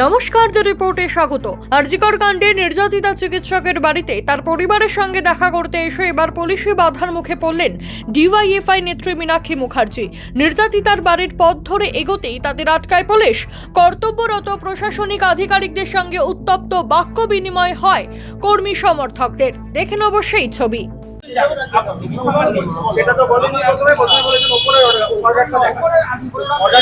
নমস্কার দ্য রিপোর্টে স্বাগত। আরজিকর কাণ্ডে নির্যাতিতা চিকিৎসকের বাড়িতে তার পরিবারের সঙ্গে দেখা করতে এসে এবার পুলিশি বাধার মুখে পড়লেন ডিওয়াইএফআই নেত্রী মীনাক্ষী মুখার্জি। নির্যাতিতার বাড়ির পথ ধরে এগোতেই তাদের আটকায় পুলিশ। কর্তব্যরত প্রশাসনিক আধিকারিকদের সঙ্গে উত্তপ্ত বাক্য বিনিময় হয় কর্মী সমর্থকদের। দেখেন অবশ্যই ছবি। সেটা তো বলেনি প্রথমে প্রথমে বলেছেন ওপরে অর্ডারটা দেখান। অর্ডারটা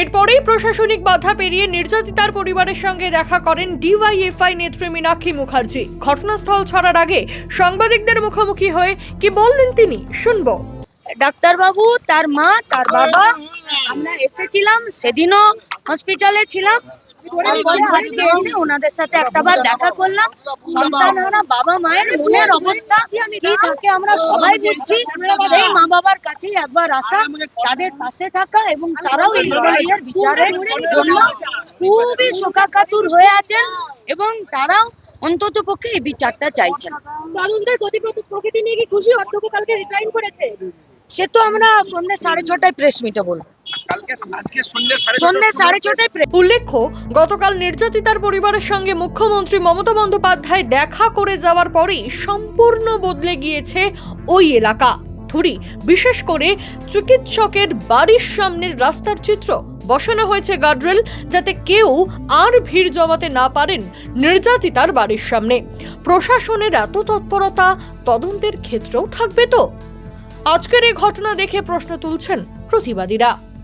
এরপরেই প্রশাসনিক বাধা পেরিয়ে নির্যাতিতার পরিবারের সঙ্গে দেখা করেন ডিওয়াইএফআই নেত্রী মীনাক্ষী মুখার্জি। ঘটনাস্থল ছাড়ার আগে সাংবাদিকদের মুখোমুখি হয়ে কি বললেন তিনি? শুনব। ডাক্তারবাবু তার মা তার বাবা আমরা এসেছিলাম সেদিনও হসপিটালে ছিলাম। আজকে এসে ওনাদের সাথে একটাবার দেখা করলাম। সন্তান বাবা মায়ের মনের অবস্থা কি থাকে আমরা সবাই বুঝছি সেই মা বাবার কাছেই একবার আসা তাদের পাশে থাকা এবং তারাও এই লড়াইয়ের বিচারের জন্য খুবই শোকাকাতুর হয়ে আছেন এবং তারাও অন্তত পক্ষে এই বিচারটা চাইছেন। তদন্তের প্রকৃতি নিয়ে কি খুশি? অধ্যক্ষ কালকে করেছে। সে তো আমরা সন্ধ্যে সাড়ে ছটায় প্রেস মিটে বলব। উল্লেখ্য গতকাল নির্যাতিতার পরিবারের সঙ্গে মুখ্যমন্ত্রী মমতা বন্দ্যোপাধ্যায় দেখা করে যাওয়ার পরেই সম্পূর্ণ বদলে গিয়েছে ওই এলাকা। ধুরি বিশেষ করে চিকিৎসকের বাড়ির সামনের রাস্তার চিত্র। বসানো হয়েছে গার্ডরেল যাতে কেউ আর ভিড় জমাতে না পারেন নির্যাতিতার বাড়ির সামনে। প্রশাসনের এত তৎপরতা তদন্তের ক্ষেত্রেও থাকবে তো? আজকের এই ঘটনা দেখে প্রশ্ন তুলছেন প্রতিবাদীরা।